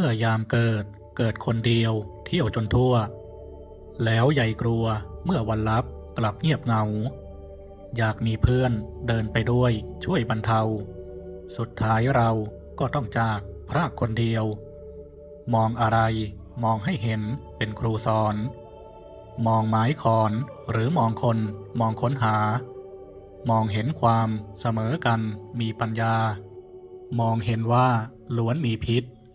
เมื่อยามเกิดเกิดคนเดียว เที่ยวจนทั่ว แล้วใหญ่กลัวเมื่อวันลับกลับเงียบเงา อยากมีเพื่อนเดินไปด้วยช่วยบรรเทา สุดท้ายเราก็ต้องจากพรากคนเดียว มองอะไรมองให้เห็นเป็นครูสอน มองไม้ขอนหรือมองคนมองค้นหา มองเห็นความเสมอกันมีปัญญา มองเห็นว่าล้วนมีพิษ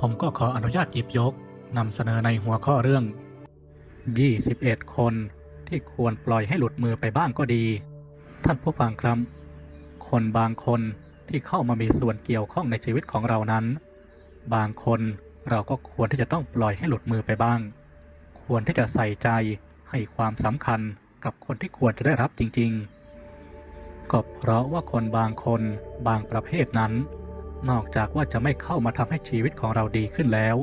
ผมก็ขออนุญาตหยิบยกนำเสนอในหัวข้อเรื่อง 21 คนที่ควรปล่อยให้หลุดมือไปบ้างก็ดี ท่านผู้ฟังครับ คนบางคนที่เข้ามามีส่วนเกี่ยวข้องในชีวิตของเรานั้น บางคนเราก็ควรที่จะต้องปล่อยให้หลุดมือไปบ้าง ควรที่จะใส่ใจให้ความสำคัญกับคนที่ควรจะได้รับจริงๆ ก็เพราะว่าคนบางคนบางประเภทนั้น นอกจากว่าจะไม่เข้ามาทำให้ชีวิตของเราดีขึ้นแล้ว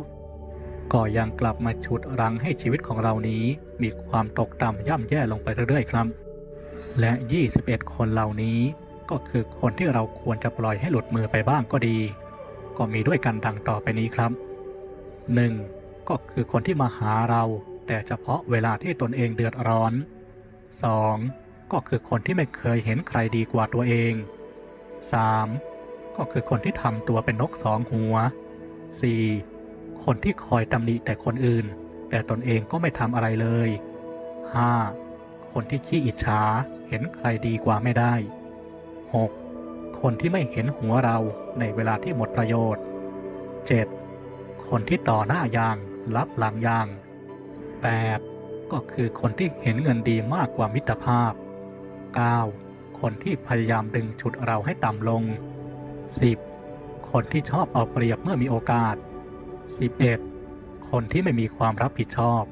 ก็ยังกลับมาฉุดรั้งให้ชีวิตของเรานี้มีความตกต่ำย่ำแย่ลงไปเรื่อยๆครับ และ 21 คนเหล่านี้ก็คือคนที่เราควรจะปล่อยให้หลุดมือไปบ้างก็ดี ก็มีด้วยกันดังต่อไปนี้ครับ 1. ก็คือคนที่มาหาเรา แต่เฉพาะเวลาที่ตนเองเดือดร้อน 2. ก็คือคนที่ไม่เคยเห็นใครดีกว่าตัวเอง 3. ก็คือคนที่ทำตัวเป็นนกสองหัว 4. คนที่คอยตำหนิแต่คนอื่น แต่ตนเองก็ไม่ทำอะไรเลย 5. คนที่ขี้อิจฉาเห็นใครดีกว่าไม่ได้ 6. คนที่ไม่เห็นหัวเราในเวลาที่หมดประโยชน์ 7. คนที่ต่อหน้ายางรับหลังยาง 8. ก็คือคนที่เห็นเงินดีมากกว่ามิตรภาพ 9. คนที่พยายามดึงฉุดเราให้ต่ำลง 10. คนที่ชอบเอาเปรียบเมื่อมีโอกาส 11. คนที่ไม่มีความรับผิดชอบ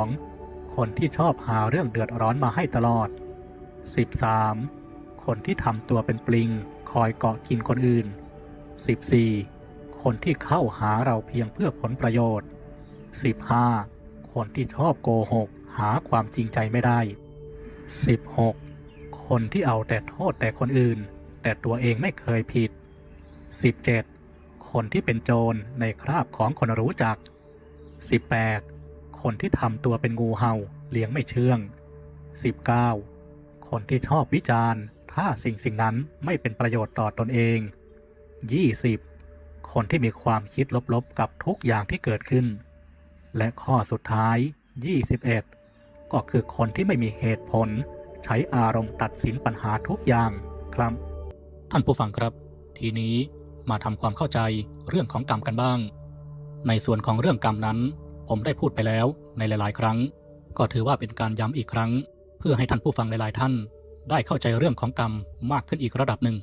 12. คนที่ชอบหาเรื่องเดือดร้อนมาให้ตลอด 13. คนที่ทำตัวเป็นปลิง คอยเกาะกินคนอื่น 14. คนที่เข้าหาเราเพียงเพื่อผลประโยชน์ 15. คนที่ชอบโกหก หาความจริงใจไม่ได้ 16. คนที่เอาแต่โทษแต่คนอื่น แต่ตัวเองไม่เคยผิด 17. คนที่เป็นโจรในคราบของคนรู้จัก 18. คนที่ทำตัวเป็นงูเห่าเลี้ยงไม่เชื่อง 19. คนที่ชอบวิจารณ์ ถ้าสิ่งสิ่งนั้นไม่เป็นประโยชน์ต่อตอนเอง 20. คนที่มีความคิดลบๆกับทุกอย่างที่เกิดขึ้น และข้อสุดท้าย 21 ก็คือคนที่ไม่มีเหตุผล ใช้อารมณ์ตัดสินปัญหาทุกอย่างครับ ท่านผู้ฟังครับ ทีนี้มาทำความเข้าใจเรื่องของกรรมกันบ้าง ในส่วนของเรื่องกรรมนั้น ผมได้พูดไปแล้วในหลาย ๆ ครั้ง ก็ถือว่าเป็นการย้ำอีกครั้ง เพื่อให้ท่านผู้ฟังหลาย ๆ ท่าน ได้เข้าใจเรื่องของกรรมมากขึ้นอีกระดับหนึ่ง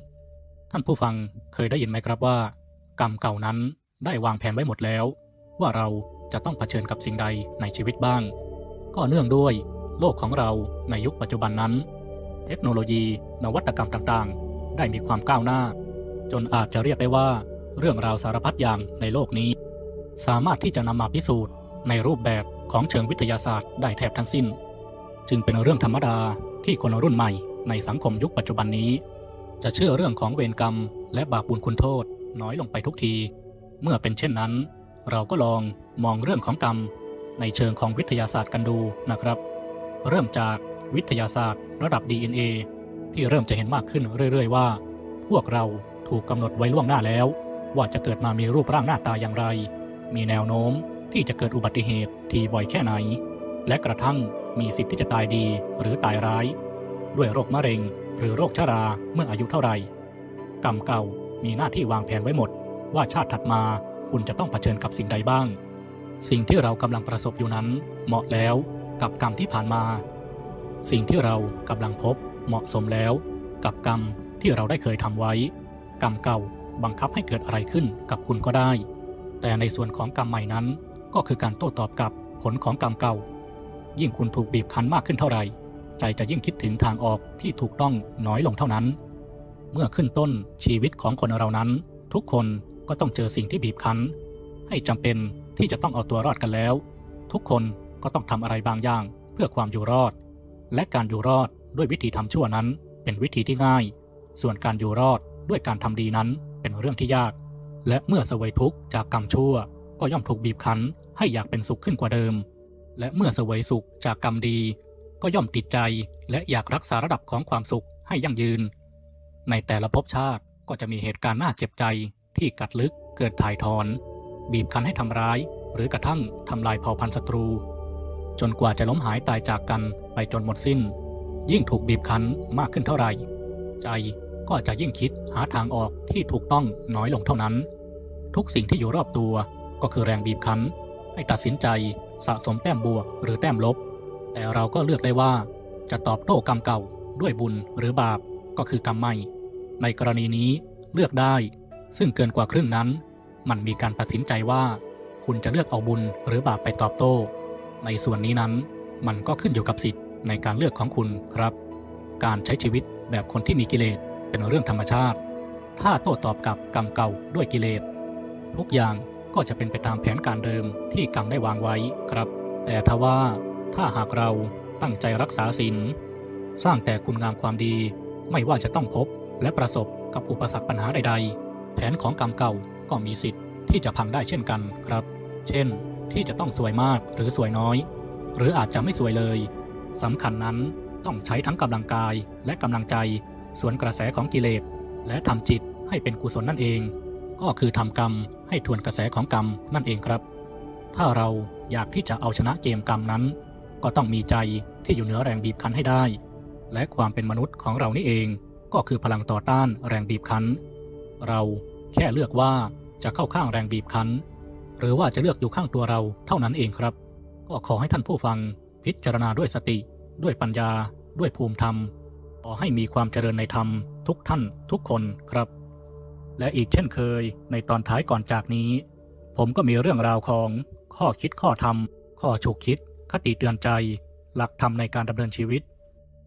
ท่านผู้ฟังเคยได้ยินไหมครับว่า กรรมเก่านั้นได้วางแผนไว้หมดแล้ว ว่าเราจะต้องเผชิญกับสิ่งใดในชีวิตบ้าง ก็เนื่องด้วย โลกของเราในยุคปัจจุบันนั้น เทคโนโลยี นวัตกรรมต่าง ๆ ได้มีความก้าวหน้า จนอาจจะเรียกได้ว่า เรื่องราวสารพัดอย่างในโลกนี้ สามารถที่จะนำมาพิสูจน์ ในรูปแบบของเชิงวิทยาศาสตร์ได้แทบทั้งสิ้น จึงเป็นเรื่องธรรมดาที่คนรุ่นใหม่ในสังคมยุคปัจจุบันนี้ จะเชื่อเรื่องของเวรกรรม และบาปบุญคุณโทษน้อยลงไปทุกที เมื่อเป็นเช่นนั้น เราก็ลองมองเรื่องของกรรม ในเชิงของวิทยาศาสตร์กันดูนะครับ เริ่มจากวิทยาศาสตร์ ระดับ DNA ที่เริ่มจะเห็นมากขึ้นเรื่อย ๆ ว่า พวกเราถูกกำหนดไว้ล่วงหน้าแล้ว ว่าจะเกิดมามีรูปร่างหน้าตาอย่างไร มีแนวโน้มที่จะเกิดอุบัติเหตุทีบ่อยแค่ไหน และกระทั่งมีสิทธิ์ที่จะตายดีหรือตายร้าย ด้วยโรคมะเร็ง หรือโรคชราเมื่ออายุเท่าไหร่กรรมเก่ามีหน้าที่วางแผนไว้หมด ว่าชาติถัดมาคุณจะต้องเผชิญกับสิ่งใดบ้าง สิ่งที่เรากำลังประสบอยู่นั้นเหมาะแล้วกับกรรมที่ผ่านมา สิ่งที่เรากำลังพบ เหมาะสมแล้ว กับกรรมที่เราได้เคยทำไว้ กรรมเก่าบังคับให้เกิดอะไรขึ้นกับคุณก็ได้ แต่ในส่วนของกรรมใหม่นั้น ก็คือการโต้ตอบกับผลของกรรมเก่า ยิ่งคุณถูกบีบคั้นมากขึ้นเท่าไหร่ ใจจะยิ่งคิดถึงทางออกที่ถูกต้องน้อยลงเท่านั้น เมื่อขึ้นต้นชีวิตของคนเรานั้น ทุกคนก็ต้องเจอสิ่งที่บีบคั้น ให้จำเป็นที่จะต้องเอาตัวรอดกันแล้ว ทุกคนก็ต้องทำอะไรบางอย่างเพื่อความอยู่รอด และการอยู่รอด ด้วยวิธีทำชั่วนั้น เป็นวิธีที่ง่าย ส่วนการอยู่รอดด้วยการทำดีนั้นเป็นเรื่องที่ยาก และเมื่อเสวยทุกข์จากกรรมชั่ว ก็ย่อมถูกบีบคั้นให้อยากเป็นสุขขึ้นกว่าเดิม และเมื่อเสวยสุขจากกรรมดี ก็ย่อมติดใจและอยากรักษาระดับของความสุขให้ยั่งยืน ในแต่ละภพชาติก็จะมีเหตุการณ์น่าเจ็บใจที่กัดลึกเกิดถ่ายถอน บีบคั้นให้ทำร้าย หรือกระทั่งทำลายเผ่าพันธุ์ศัตรู จนกว่าจะล้มหายตายจากกันไปจนหมดสิ้น ยิ่งถูกบีบคั้นมากขึ้นเท่าไหร่ ใจก็จะยิ่งคิดหาทางออกที่ถูกต้องน้อยลงเท่านั้น ทุกสิ่งที่อยู่รอบตัวก็คือแรงบีบคั้น ให้ตัดสินใจสะสมแต้มบวกหรือแต้มลบ แต่เราก็เลือกได้ว่าจะตอบโต้กรรมเก่าด้วยบุญหรือบาปก็คือกรรมใหม่ ในกรณีนี้เลือกได้ ซึ่งเกินกว่าครึ่งนั้น มันมีการตัดสินใจว่า คุณจะเลือกเอาบุญหรือบาปไปตอบโต้ ในส่วนนี้นั้นมันก็ขึ้นอยู่กับสิทธิ์ ในการเลือกของคุณครับ การใช้ชีวิตแบบคนที่มีกิเลสเป็นเรื่องธรรมชาติ ถ้าโต้ตอบกับกรรมเก่าด้วยกิเลส ทุกอย่างก็จะเป็นไปตามแผนการเดิมที่กรรมได้วางไว้ครับ แต่ทว่าถ้าหากเราตั้งใจรักษาศีลสร้างแต่คุณงามความดี ไม่ว่าจะต้องพบและประสบกับอุปสรรคปัญหาใด ๆ แผนของกรรมเก่าก็มีสิทธิ์ที่จะพังได้เช่นกันครับ เช่น ที่จะต้องสวยมากหรือสวยน้อย หรืออาจจะไม่สวยเลย สำคัญนั้นต้องใช้ทั้งกำลังกายและกำลังใจส่วนกระแสของกิเลส และทำจิตให้เป็นกุศลนั่นเอง ก็คือทำกรรมให้ทวนกระแสของกรรมนั่นเองครับ ถ้าเราอยากที่จะเอาชนะเกมกรรมนั้น ก็ต้องมีใจที่อยู่เหนือแรงบีบคั้นให้ได้ และความเป็นมนุษย์ของเรานี่เองก็คือพลังต่อต้านแรงบีบคั้น เราแค่เลือกว่าจะเข้าข้างแรงบีบคั้น หรือว่าจะเลือกอยู่ข้างตัวเราเท่านั้นเองครับ ก็ขอให้ท่านผู้ฟัง พิจารณาด้วยสติ ด้วยปัญญา ด้วยภูมิธรรม ขอให้มีความเจริญในธรรมทุกท่านทุกคนครับ และอีกเช่นเคยในตอนท้ายก่อนจากนี้ ผมก็มีเรื่องราวของข้อคิดข้อธรรม ข้อฉุกคิด คติเตือนใจ หลักธรรมในการดำเนินชีวิต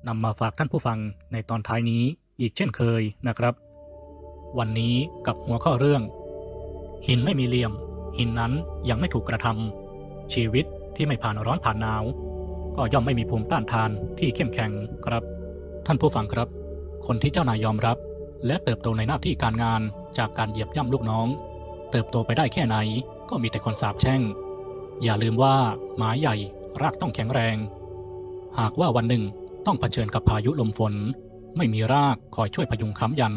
นำมาฝากท่านผู้ฟังในตอนท้ายนี้อีกเช่นเคยนะครับ วันนี้กับหัวข้อเรื่อง หินไม่มีเหลี่ยม หินนั้นยังไม่ถูกกระทำชีวิตที่ไม่ผ่านร้อนผ่านหนาว ก็ย่อมไม่มีภูมิต้านทานที่เข้มแข็งครับ ท่านผู้ฟังครับ คนที่เจ้านายยอมรับ และเติบโตในหน้าที่การงานจากการเหยียบย่ำลูกน้อง เติบโตไปได้แค่ไหน ก็มีแต่คนสาบแช่ง อย่าลืมว่าไม้ใหญ่รากต้องแข็งแรง หากว่าวันหนึ่งต้องเผชิญกับพายุลมฝน ไม่มีรากคอยช่วยพยุงค้ำยัน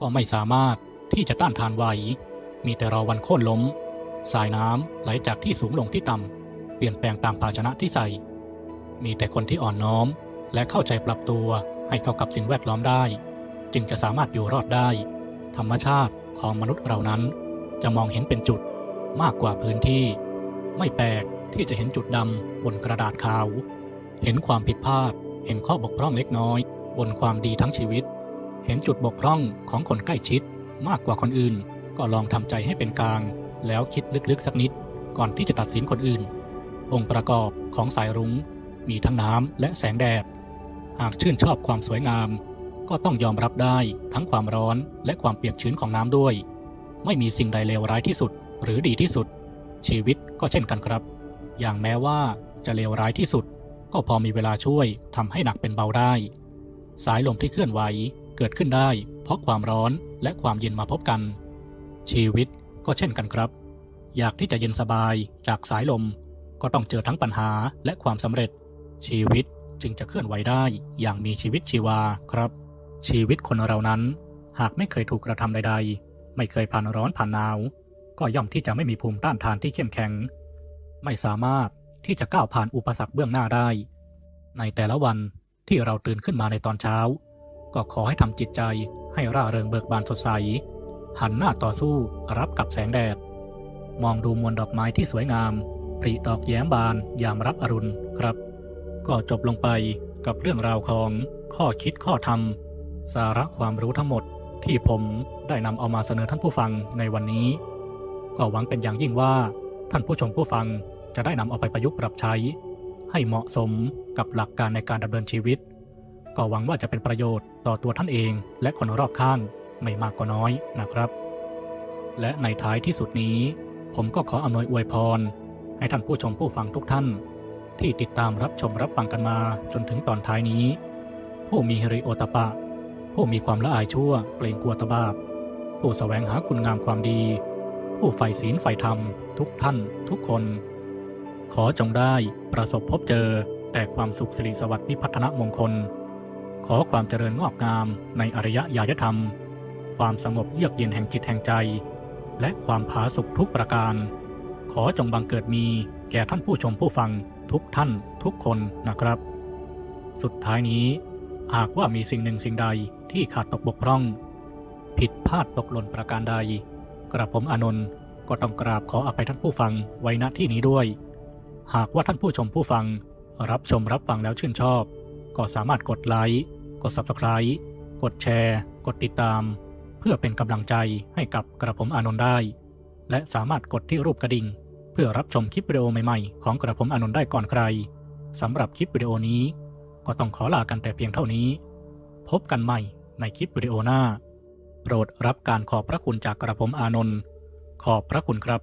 ก็ไม่สามารถที่จะต้านทานไหว มีแต่รอวันโค่นล้ม สายน้ำไหลจากที่สูงลงที่ต่ำเปลี่ยนแปลงตามภาชนะที่ใส่ มีแต่คนที่อ่อนน้อม และเข้าใจปรับตัวให้เข้ากับสิ่งแวดล้อมได้ จึงจะสามารถอยู่รอดได้ ธรรมชาติของมนุษย์เรานั้นจะมองเห็นเป็นจุดมากกว่าพื้นที่ ไม่แปลกที่จะเห็นจุดดำบนกระดาษขาว เห็นความผิดพลาด เห็นข้อบกพร่องเล็กน้อย บนความดีทั้งชีวิต เห็นจุดบกพร่องของคนใกล้ชิด มากกว่าคนอื่น ก็ลองทำใจให้เป็นกลาง แล้วคิดลึกๆสักนิด ก่อนที่จะตัดสินคนอื่น องค์ประกอบของสายรุง้ง มีทั้งน้ำและแสงแดด หากชื่นชอบความสวยงาม ก็ต้องยอมรับได้ทั้งความร้อนและความเปียกชื้นของน้ำด้วย ไม่มีสิ่งใดเลวร้ายที่สุด หรือดีที่สุด ชีวิตก็เช่นกันครับ อย่างแม้ว่าจะเลวร้ายที่สุด ก็พอมีเวลาช่วยทำให้หนักเป็นเบาได้ สายลมที่เคลื่อนไหวเกิดขึ้นได้ เพราะความร้อนและความเย็นมาพบกัน ชีวิตก็เช่นกันครับ อยากที่จะเย็นสบายจากสายลมก็ต้องเจอทั้งปัญหาและความสำเร็จ ชีวิตจึงจะเคลื่อนไหวได้อย่างมีชีวิตชีวาครับ ชีวิตคนเรานั้น หากไม่เคยถูกกระทำใด ๆ ไม่เคยผ่านร้อนผ่านหนาว ก็ย่อมที่จะไม่มีภูมิต้านทานที่เข้มแข็ง ไม่สามารถที่จะก้าวผ่านอุปสรรคเบื้องหน้าได้ ในแต่ละวันที่เราตื่นขึ้นมาในตอนเช้า ก็ขอให้ทำจิตใจให้ร่าเริงเบิกบานสดใส หันหน้าต่อสู้รับกับแสงแดด มองดูมวลดอกไม้ที่สวยงามผลิดอกแย้มบานยามรับอรุณครับ ก็จบลงไปกับเรื่องราวของข้อคิดข้อธรรม สาระความรู้ทั้งหมดที่ผมได้นำเอามาเสนอท่านผู้ฟังในวันนี้ ก็หวังเป็นอย่างยิ่งว่าท่านผู้ชมผู้ฟังจะได้นำเอาไปประยุกต์ปรับใช้ ให้เหมาะสมกับหลักการในการดำเนินชีวิต ก็หวังว่าจะเป็นประโยชน์ต่อตัวท่านเองและคนรอบข้างไม่มากก็น้อยนะครับ และในท้ายที่สุดนี้ ผมก็ขออำนวยอวยพร ให้ท่านผู้ชมผู้ฟังทุกท่าน ที่ติดตามรับชมรับฟังกันมาจนถึงตอนท้ายนี้ ผู้มีฮิริโอตปะ ผู้มีความละอายชั่วเกรงกลัวตบาปผู้แสวงหาคุณงามความดี ผู้ใฝ่ศีลใฝ่ธรรม ทุกท่าน ทุกคน ขอจงได้ประสบพบเจอแต่ความสุขสิริสวัสดิ์พิพัฒนมงคล ขอความเจริญงอกงามในอริยญาณธรรม ความสงบเยือกเย็นแห่งจิตแห่งใจ และความผาสุกทุกประการ ขอจงบังเกิดมีแก่ท่านผู้ชมผู้ฟัง ทุกท่านทุกคนนะครับ สุดท้ายนี้ หากว่ามีสิ่งหนึ่งสิ่งใดที่ขาดตกบกพร่อง ผิดพลาดตกหล่นประการใด กระผมอนนท์ก็ต้องกราบขออภัยท่านผู้ฟังไว้ณที่นี้ด้วย หากว่าท่านผู้ชมผู้ฟัง รับชมรับฟังแล้วชื่นชอบ ก็สามารถกดไลค์กด Subscribe กดแชร์ กดติดตาม เพื่อเป็นกำลังใจให้กับกระผมอานนท์ได้ และสามารถกดที่รูปกระดิ่ง พื่อรับชมคลิปวิดีโอใหม่ๆ ของกระผมอนนท์ได้ก่อนใครสำหรับคลิปวิดีโอนี้ ก็ต้องขอลากันแต่เพียงเท่านี้ พบกันใหม่ในคลิปวิดีโอหน้า โปรดรับการขอบพระคุณจากกระผมอานนท์ขอบพระคุณครับ